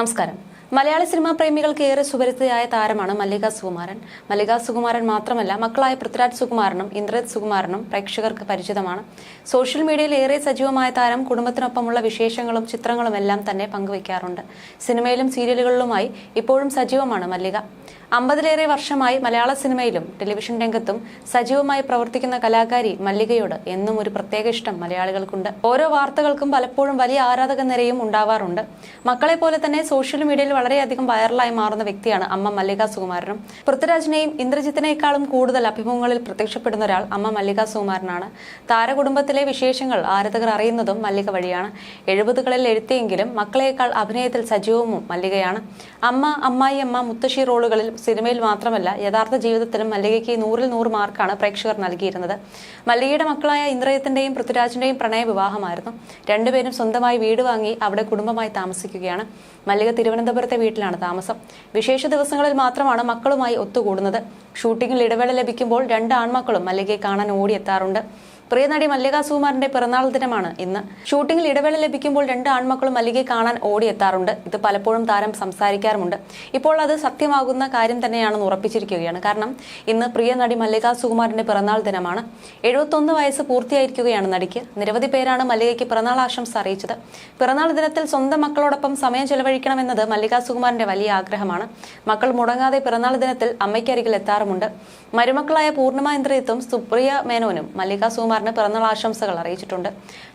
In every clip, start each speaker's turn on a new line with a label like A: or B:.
A: നമസ്കാരം. മലയാള സിനിമാ പ്രേമികൾക്ക് ഏറെ സുപരിചിതയായ താരമാണ് മല്ലിക സുകുമാരൻ. മല്ലിക സുകുമാരൻ മാത്രമല്ല മക്കളായ പൃഥ്വിരാജ് സുകുമാരനും ഇന്ദ്രജിത് സുകുമാരനും പ്രേക്ഷകർക്ക് പരിചിതമാണ്. സോഷ്യൽ മീഡിയയിൽ ഏറെ സജീവമായ താരം കുടുംബത്തിനൊപ്പമുള്ള വിശേഷങ്ങളും ചിത്രങ്ങളും എല്ലാം തന്നെ പങ്കുവയ്ക്കാറുണ്ട്. സിനിമയിലും സീരിയലുകളിലുമായി ഇപ്പോഴും സജീവമാണ് മല്ലിക. അമ്പതിലേറെ വർഷമായി മലയാള സിനിമയിലും ടെലിവിഷൻ രംഗത്തും സജീവമായി പ്രവർത്തിക്കുന്ന കലാകാരി മല്ലികയോട് എന്നും ഒരു പ്രത്യേക ഇഷ്ടം മലയാളികൾക്കുണ്ട്. ഓരോ വാർത്തകൾക്കും പലപ്പോഴും വലിയ ആരാധക നിരയും ഉണ്ടാവാറുണ്ട്. മക്കളെ പോലെ തന്നെ സോഷ്യൽ മീഡിയയിൽ വളരെയധികം വൈറലായി മാറുന്ന വ്യക്തിയാണ് അമ്മ മല്ലിക സുകുമാരനും. പൃഥ്വിരാജിനെയും ഇന്ദ്രജിത്തിനേക്കാളും കൂടുതൽ അഭിമുഖങ്ങളിൽ പ്രത്യക്ഷപ്പെടുന്ന ഒരാൾ അമ്മ മല്ലിക സുകുമാരനാണ്. താരകുടുംബത്തിലെ വിശേഷങ്ങൾ ആരാധകർ അറിയുന്നതും മല്ലിക വഴിയാണ്. എഴുപതുകളിൽ എഴുത്തിയെങ്കിലും മക്കളേക്കാൾ അഭിനയത്തിൽ സജീവവും മല്ലികയാണ്. അമ്മ അമ്മായി അമ്മ മുത്തശ്ശി റോളുകളിൽ സിനിമയിൽ മാത്രമല്ല യഥാർത്ഥ ജീവിതത്തിലും മല്ലികയ്ക്ക് നൂറിൽ നൂറ് മാർക്കാണ് പ്രേക്ഷകർ നൽകിയിരുന്നത്. മല്ലികയുടെ മക്കളായ ഇന്ദ്രയത്തിന്റെയും പൃഥ്വിരാജിന്റെയും പ്രണയ വിവാഹമായിരുന്നു. രണ്ടുപേരും സ്വന്തമായി വീട് വാങ്ങി അവിടെ കുടുംബമായി താമസിക്കുകയാണ്. മല്ലിക തിരുവനന്തപുരത്തെ വീട്ടിലാണ് താമസം. വിശേഷ ദിവസങ്ങളിൽ മാത്രമാണ് മക്കളുമായി ഒത്തുകൂടുന്നത്. ഷൂട്ടിങ്ങിൽ ഇടവേള ലഭിക്കുമ്പോൾ രണ്ട് ആൺമക്കളും മല്ലികയെ കാണാൻ ഓടിയെത്താറുണ്ട്. പ്രിയ നടി മല്ലിക സുകുമാറിന്റെ പിറന്നാൾ ദിനമാണ് ഇന്ന്. ഷൂട്ടിംഗിൽ ഇടവേള ലഭിക്കുമ്പോൾ രണ്ട് ആൺമക്കളും മല്ലികയെ കാണാൻ ഓടിയെത്താറുണ്ട്. ഇത് പലപ്പോഴും താരം സംസാരിക്കാറുമുണ്ട്. ഇപ്പോൾ അത് സത്യമാകുന്ന കാര്യം തന്നെയാണെന്ന് ഉറപ്പിച്ചിരിക്കുകയാണ്. കാരണം ഇന്ന് പ്രിയ നടി മല്ലിക സുകുമാറിന്റെ പിറന്നാൾ ദിനമാണ്. എഴുപത്തൊന്ന് വയസ്സ് പൂർത്തിയായിരിക്കുകയാണ് നടിക്ക്. നിരവധി പേരാണ് മല്ലികയ്ക്ക് പിറന്നാൾ ആശംസ അറിയിച്ചത്. പിറന്നാൾ ദിനത്തിൽ സ്വന്തം മക്കളോടൊപ്പം സമയം ചെലവഴിക്കണമെന്നത് മല്ലിക സുകുമാറിന്റെ വലിയ ആഗ്രഹമാണ്. മക്കൾ മുടങ്ങാതെ പിറന്നാൾ ദിനത്തിൽ അമ്മയ്ക്കരികിൽ എത്താറുമുണ്ട്. മരുമക്കളായ പൂർണിമ ഇന്ദ്രിയത്വം സുപ്രിയ മേനോനും മല്ലിക സുകുമാറിന് പിറന്നാൾ ആശംസകൾ അറിയിച്ചിട്ടുണ്ട്.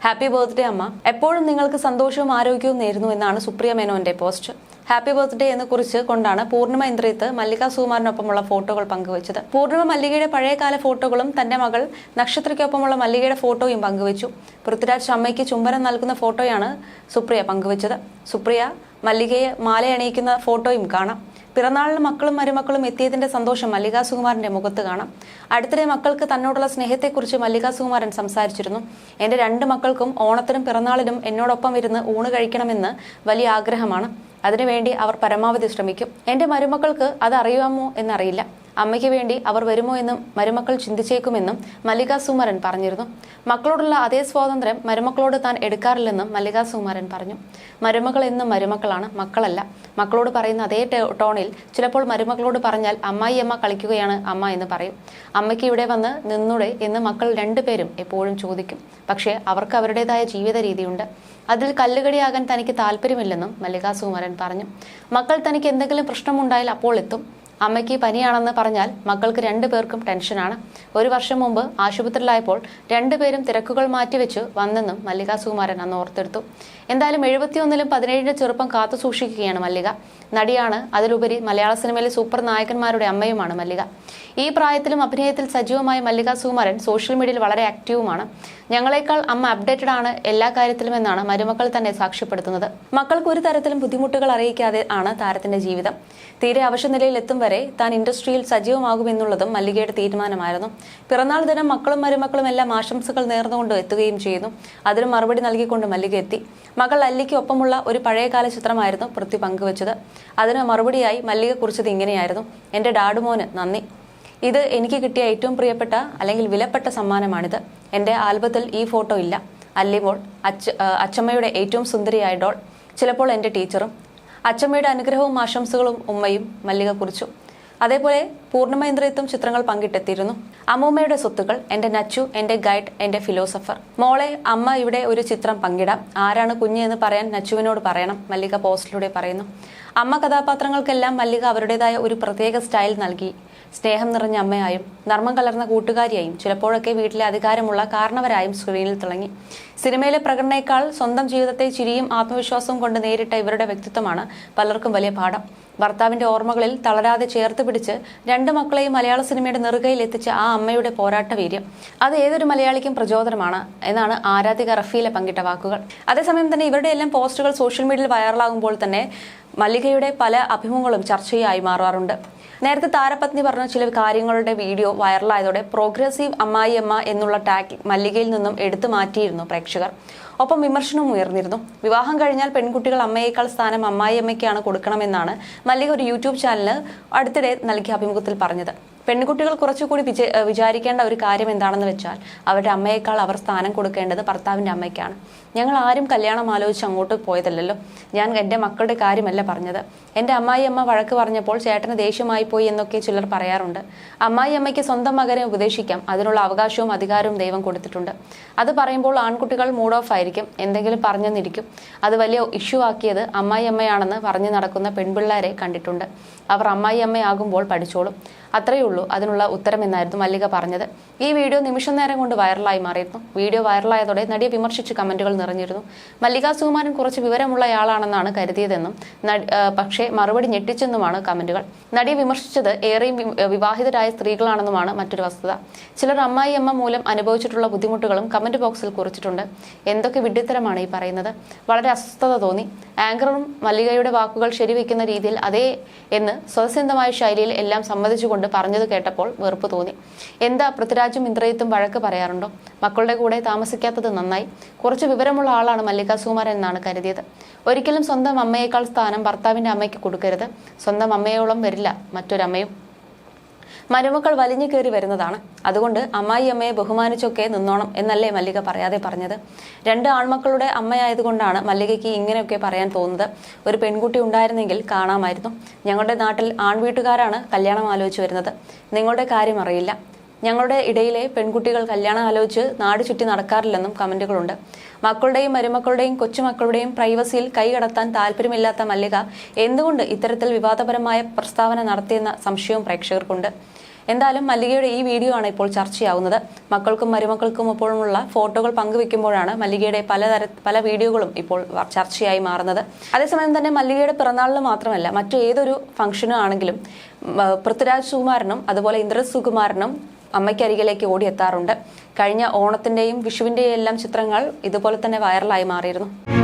A: ഹാപ്പി ബർത്ത്ഡേ അമ്മ. എപ്പോഴും നിങ്ങൾക്ക് സന്തോഷവും ആരോഗ്യവും നേരുന്നു എന്നാണ് സുപ്രിയ മേനോന്റെ പോസ്റ്റ് ഹാപ്പി ബർത്ത്ഡേ എന്ന് കുറിച്ച് കൊണ്ടാണ് പൂർണിമ ഇന്ദ്രിയത്ത് മല്ലിക സുകുമാറിനൊപ്പമുള്ള ഫോട്ടോകൾ പങ്കുവച്ചത്. പൂർണിമ മല്ലികയുടെ പഴയകാല ഫോട്ടോകളും തന്റെ മകൾ നക്ഷത്രയ്ക്കൊപ്പമുള്ള മല്ലികയുടെ ഫോട്ടോയും പങ്കുവച്ചു. പൃഥ്വിരാജ് അമ്മയ്ക്ക് ചുംബനം നൽകുന്ന ഫോട്ടോയാണ് സുപ്രിയ പങ്കുവച്ചത്. സുപ്രിയ മല്ലികയെ മാലയണിയിക്കുന്ന ഫോട്ടോയും കാണാം. പിറന്നാളിന് മക്കളും മരുമക്കളും എത്തിയതിന്റെ സന്തോഷം മല്ലിക സുകുമാരന്റെ മുഖത്ത് കാണാം. അടുത്തിടെ മക്കൾക്ക് തന്നോടുള്ള സ്നേഹത്തെക്കുറിച്ച് മല്ലിക സുകുമാരൻ സംസാരിച്ചിരുന്നു. എന്റെ രണ്ട് മക്കൾക്കും ഓണത്തിനും പിറന്നാളിനും എന്നോടൊപ്പം ഇരുന്ന് ഊണ് കഴിക്കണമെന്ന് വലിയ ആഗ്രഹമാണ്. അതിനുവേണ്ടി അവർ പരമാവധി ശ്രമിക്കും. എന്റെ മരുമക്കൾക്ക് അത് അറിയാമോ എന്നറിയില്ല. അമ്മയ്ക്ക് വേണ്ടി അവർ വരുമോ എന്നും മരുമക്കൾ ചിന്തിച്ചേക്കുമെന്നും മല്ലിക സുമരൻ പറഞ്ഞിരുന്നു. മക്കളോടുള്ള അതേ സ്വാതന്ത്ര്യം മരുമക്കളോട് താൻ എടുക്കാറില്ലെന്നും മല്ലിക സുമരൻ പറഞ്ഞു. മരുമകൾ എന്നും മരുമക്കളാണ് മക്കളല്ല. മക്കളോട് പറയുന്ന അതേ ടോണിൽ ചിലപ്പോൾ മരുമക്കളോട് പറഞ്ഞാൽ അമ്മായി അമ്മ കളിക്കുകയാണ് അമ്മ എന്ന് പറയും. അമ്മയ്ക്ക് ഇവിടെ വന്ന് നിന്നൂടെ എന്ന് മക്കൾ രണ്ടുപേരും എപ്പോഴും ചോദിക്കും. പക്ഷേ അവർക്ക് അവരുടേതായ ജീവിത രീതിയുണ്ട്. അതിൽ കല്ലുകടിയാകാൻ തനിക്ക് താല്പര്യമില്ലെന്നും മല്ലിക സുകുമാരൻ പറഞ്ഞു. മക്കൾ തനിക്ക് എന്തെങ്കിലും പ്രശ്നമുണ്ടായാൽ അപ്പോൾ എത്തും. അമ്മയ്ക്ക് പനിയാണെന്ന് പറഞ്ഞാൽ മക്കൾക്ക് രണ്ടുപേർക്കും ടെൻഷനാണ്. ഒരു വർഷം മുമ്പ് ആശുപത്രിയിലായപ്പോൾ രണ്ടുപേരും തിരക്കുകൾ മാറ്റിവെച്ച് വന്നെന്നും മല്ലിക സുകുമാരൻ അന്ന് ഓർത്തെടുത്തു. എന്തായാലും എഴുപത്തിയൊന്നിലും പതിനേഴിന്റെ ചെറുപ്പം കാത്തു സൂക്ഷിക്കുകയാണ് മല്ലിക. നടിയാണ്. അതിലുപരി മലയാള സിനിമയിലെ സൂപ്പർ നായകന്മാരുടെ അമ്മയുമാണ് മല്ലിക. ഈ പ്രായത്തിലും അഭിനയത്തിൽ സജീവമായ മല്ലിക സുകുമാരൻ സോഷ്യൽ മീഡിയയിൽ വളരെ ആക്റ്റീവുമാണ്. ഞങ്ങളെക്കാൾ അമ്മ അപ്ഡേറ്റഡ് ആണ് എല്ലാ കാര്യത്തിലും എന്നാണ് മരുമക്കൾ തന്നെ സാക്ഷ്യപ്പെടുത്തുന്നത്. മക്കൾക്ക് ഒരു തരത്തിലും ബുദ്ധിമുട്ടുകൾ അറിയിക്കാതെ ആണ് താരത്തിന്റെ ജീവിതം. തീരെ അവശനിലയിൽ എത്തും വരെ താൻ ഇൻഡസ്ട്രിയിൽ സജീവമാകുമെന്നുള്ളതും മല്ലികയുടെ തീരുമാനമായിരുന്നു. പിറന്നാൾ ദിനം മക്കളും മരുമക്കളും എല്ലാം ആശംസകൾ നേർന്നുകൊണ്ട് എത്തുകയും ചെയ്യുന്നു. അതിന് മറുപടി നൽകിക്കൊണ്ട് മല്ലിക എത്തി. മകൾ അല്ലിക്ക് ഒപ്പമുള്ള ഒരു പഴയകാല ചിത്രമായിരുന്നു പൃഥ്വി പങ്കുവച്ചത്. അതിന് മറുപടിയായി മല്ലിക കുറിച്ചത് ഇങ്ങനെയായിരുന്നു. എന്റെ ഡാഡുമോന് നന്ദി. ഇത് എനിക്ക് കിട്ടിയ ഏറ്റവും പ്രിയപ്പെട്ട അല്ലെങ്കിൽ വിലപ്പെട്ട സമ്മാനമാണിത്. എന്റെ ആൽബത്തിൽ ഈ ഫോട്ടോ ഇല്ല. അല്ലിമോൾ അച്ഛ അച്ചമ്മയുടെ ഏറ്റവും സുന്ദരിയായ ഡോൾ. ചിലപ്പോൾ എന്റെ ടീച്ചറും. അച്ചമ്മയുടെ അനുഗ്രഹവും ആശംസകളും ഉമ്മയും മല്ലിക കുറിച്ചു. അതേപോലെ പൂർണിമ ഇന്ദ്രിയത്തും ചിത്രങ്ങൾ പങ്കിട്ടെത്തിയിരുന്നു. അമ്മൂമ്മയുടെ സ്വത്തുക്കൾ എന്റെ നച്ചു എന്റെ ഗൈഡ് എന്റെ ഫിലോസഫർ. മോളെ അമ്മ ഇവിടെ ഒരു ചിത്രം പങ്കിടാം. ആരാണ് കുഞ്ഞ് എന്ന് പറയാൻ നച്ചുവിനോട് പറയണം മല്ലിക പോസ്റ്റിലൂടെ പറയുന്നു. അമ്മ കഥാപാത്രങ്ങൾക്കെല്ലാം മല്ലിക അവരുടേതായ ഒരു പ്രത്യേക സ്റ്റൈൽ നൽകി. സ്നേഹം നിറഞ്ഞ അമ്മയായും നർമ്മം കലർന്ന കൂട്ടുകാരിയായും ചിലപ്പോഴൊക്കെ വീട്ടിലെ അധികാരമുള്ള കാരണവരായും സ്ക്രീനിൽ തിളങ്ങി. സിനിമയിലെ പ്രകടനേക്കാൾ സ്വന്തം ജീവിതത്തെ ചിരിയും ആത്മവിശ്വാസവും കൊണ്ട് നേരിട്ട ഇവരുടെ വ്യക്തിത്വമാണ് പലർക്കും വലിയ പാഠം. ഭർത്താവിന്റെ ഓർമ്മകളിൽ തളരാതെ ചേർത്ത് പിടിച്ച് രണ്ട് മക്കളെയും മലയാള സിനിമയുടെ നെറുകയിൽ എത്തിച്ച ആ അമ്മയുടെ പോരാട്ട വീര്യം അത് ഏതൊരു മലയാളിക്കും പ്രചോദനമാണ് എന്നാണ് ആരാധിക റഫീലെ പങ്കിട്ട വാക്കുകൾ. അതേസമയം തന്നെ ഇവരുടെ എല്ലാം പോസ്റ്റുകൾ സോഷ്യൽ മീഡിയയിൽ വൈറലാകുമ്പോൾ തന്നെ മല്ലികയുടെ പല അഭിമുഖങ്ങളും ചർച്ചയായി മാറാറുണ്ട്. നേരത്തെ താരപത്നി പറഞ്ഞ ചില കാര്യങ്ങളുടെ വീഡിയോ വൈറലായതോടെ പ്രോഗ്രസീവ് അമ്മായിയമ്മ എന്നുള്ള ടാഗ് മല്ലികയിൽ നിന്നും എടുത്തു മാറ്റിയിരുന്നു പ്രേക്ഷകർ. ഒപ്പം വിമർശനവും ഉയർന്നിരുന്നു. വിവാഹം കഴിഞ്ഞാൽ പെൺകുട്ടികൾ അമ്മയേക്കാൾ സ്ഥാനം അമ്മായിയമ്മയ്ക്കാണ് കൊടുക്കണമെന്നാണ് മല്ലിക ഒരു യൂട്യൂബ് ചാനലിന് അടുത്തിടെ നൽകിയ അഭിമുഖത്തിൽ പറഞ്ഞത്. പെൺകുട്ടികൾ കുറച്ചുകൂടി വിച വിചാരിക്കേണ്ട ഒരു കാര്യം എന്താണെന്ന് വെച്ചാൽ അവരുടെ അമ്മയേക്കാൾ അവർ സ്ഥാനം കൊടുക്കേണ്ടത് ഭർത്താവിന്റെ അമ്മയ്ക്കാണ്. ഞങ്ങൾ ആരും കല്യാണം ആലോചിച്ച് അങ്ങോട്ട് പോയതല്ലല്ലോ. ഞാൻ എന്റെ മക്കളുടെ കാര്യമല്ല പറഞ്ഞത്. എന്റെ അമ്മായി അമ്മ വഴക്ക് പറഞ്ഞപ്പോൾ ചേട്ടന് ദേഷ്യമായി പോയി എന്നൊക്കെ ചിലർ പറയാറുണ്ട്. അമ്മായി അമ്മയ്ക്ക് സ്വന്തം മകനെ ഉപദേശിക്കാം. അതിനുള്ള അവകാശവും അധികാരവും ദൈവം കൊടുത്തിട്ടുണ്ട്. അത് പറയുമ്പോൾ ആൺകുട്ടികൾ മൂഡ് ഓഫ് ആയിരിക്കും. എന്തെങ്കിലും പറഞ്ഞെന്നിരിക്കും. അത് വലിയ ഇഷ്യൂ ആക്കിയത് അമ്മായി അമ്മയാണെന്ന് പറഞ്ഞു നടക്കുന്ന പെൺപിള്ളേരെ കണ്ടിട്ടുണ്ട്. അവർ അമ്മായി അമ്മയാകുമ്പോൾ പഠിച്ചോളും. അത്രയേ ഉള്ളൂ. അതിനുള്ള ഉത്തരം എന്നായിരുന്നു മല്ലിക പറഞ്ഞത്. ഈ വീഡിയോ നിമിഷം നേരം കൊണ്ട് വൈറലായി മാറിയിരുന്നു. വീഡിയോ വൈറലായതോടെ നടിയെ വിമർശിച്ച് കമന്റുകൾ നിറഞ്ഞിരുന്നു. മല്ലിക സുകുമാരൻ കുറച്ച് വിവരമുള്ളയാളാണെന്നാണ് കരുതിയതെന്നും പക്ഷേ മറുപടി ഞെട്ടിച്ചെന്നുമാണ് കമന്റുകൾ. നടിയെ വിമർശിച്ചത് ഏറെയും വിവാഹിതരായ സ്ത്രീകളാണെന്നുമാണ് മറ്റൊരു വസ്തുത. ചിലർ അമ്മായി അമ്മ മൂലം അനുഭവിച്ചിട്ടുള്ള ബുദ്ധിമുട്ടുകളും കമന്റ് ബോക്സിൽ കുറിച്ചിട്ടുണ്ട്. എന്തൊക്കെ വിഡ്ഢിത്തരമാണ് ഈ പറയുന്നത്? വളരെ അസ്വസ്ഥത തോന്നി. ആങ്കറും മല്ലികയുടെ വാക്കുകൾ ശരിവെക്കുന്ന രീതിയിൽ അതേ എന്ന് സ്വതസിദ്ധമായ ശൈലിയിൽ എല്ലാം സമ്മതിച്ചുകൊണ്ട് പറഞ്ഞത് കേട്ടപ്പോൾ വെറുപ്പ് തോന്നി. എന്താ പൃഥ്വിരാജും ഇന്ദ്രയത്തും വഴക്ക് പറയാറുണ്ടോ? മക്കളുടെ കൂടെ താമസിക്കാത്തത് നന്നായി. കുറച്ച് വിവരമുള്ള ആളാണ് മല്ലിക സുമാരൻ എന്നാണ് കരുതിയത്. ഒരിക്കലും സ്വന്തം അമ്മയേക്കാൾ സ്ഥാനം ഭർത്താവിന്റെ അമ്മയ്ക്ക് കൊടുക്കരുത്. സ്വന്തം അമ്മയോളം വരില്ല. മറ്റൊരമ്മയും മരുമക്കൾ വലിഞ്ഞു കയറി വരുന്നതാണ്. അതുകൊണ്ട് അമ്മായി അമ്മയെ ബഹുമാനിച്ചൊക്കെ നിന്നോണം എന്നല്ലേ മല്ലിക പറയാതെ പറഞ്ഞത്. രണ്ട് ആൺമക്കളുടെ അമ്മയായതുകൊണ്ടാണ് മല്ലികയ്ക്ക് ഇങ്ങനെയൊക്കെ പറയാൻ തോന്നുന്നത്. ഒരു പെൺകുട്ടി ഉണ്ടായിരുന്നെങ്കിൽ കാണാമായിരുന്നു. ഞങ്ങളുടെ നാട്ടിൽ ആൺവീട്ടുകാരാണ് കല്യാണം ആലോചിച്ച് വരുന്നത്. നിങ്ങളുടെ കാര്യം അറിയില്ല. ഞങ്ങളുടെ ഇടയിലെ പെൺകുട്ടികൾ കല്യാണം ആലോചിച്ച് നാട് ചുറ്റി നടക്കാറില്ലെന്നും കമന്റുകളുണ്ട്. മക്കളുടെയും മരുമക്കളുടെയും കൊച്ചുമക്കളുടെയും പ്രൈവസിയിൽ കൈകടത്താൻ താല്പര്യമില്ലാത്ത മല്ലിക എന്തുകൊണ്ട് ഇത്തരത്തിൽ വിവാദപരമായ പ്രസ്താവന നടത്തിയെന്ന സംശയവും പ്രേക്ഷകർക്കുണ്ട്. എന്തായാലും മല്ലികയുടെ ഈ വീഡിയോ ആണ് ഇപ്പോൾ ചർച്ചയാവുന്നത്. മക്കൾക്കും മരുമക്കൾക്കും ഇപ്പോഴുമുള്ള ഫോട്ടോകൾ പങ്കുവെക്കുമ്പോഴാണ് മല്ലികയുടെ പലതര പല വീഡിയോകളും ഇപ്പോൾ ചർച്ചയായി മാറുന്നത്. അതേസമയം തന്നെ മല്ലികയുടെ പിറന്നാളിന് മാത്രമല്ല മറ്റു ഏതൊരു ഫംഗ്ഷനും ആണെങ്കിലും പൃഥ്വിരാജ് സുകുമാരനും അതുപോലെ ഇന്ദ്രജിത് സുകുമാരനും അമ്മയ്ക്കരികിലേക്ക് ഓടിയെത്താറുണ്ട്. കഴിഞ്ഞ ഓണത്തിന്റെയും വിഷുവിന്റെയും എല്ലാം ചിത്രങ്ങൾ ഇതുപോലെ തന്നെ വൈറലായി മാറിയിരുന്നു.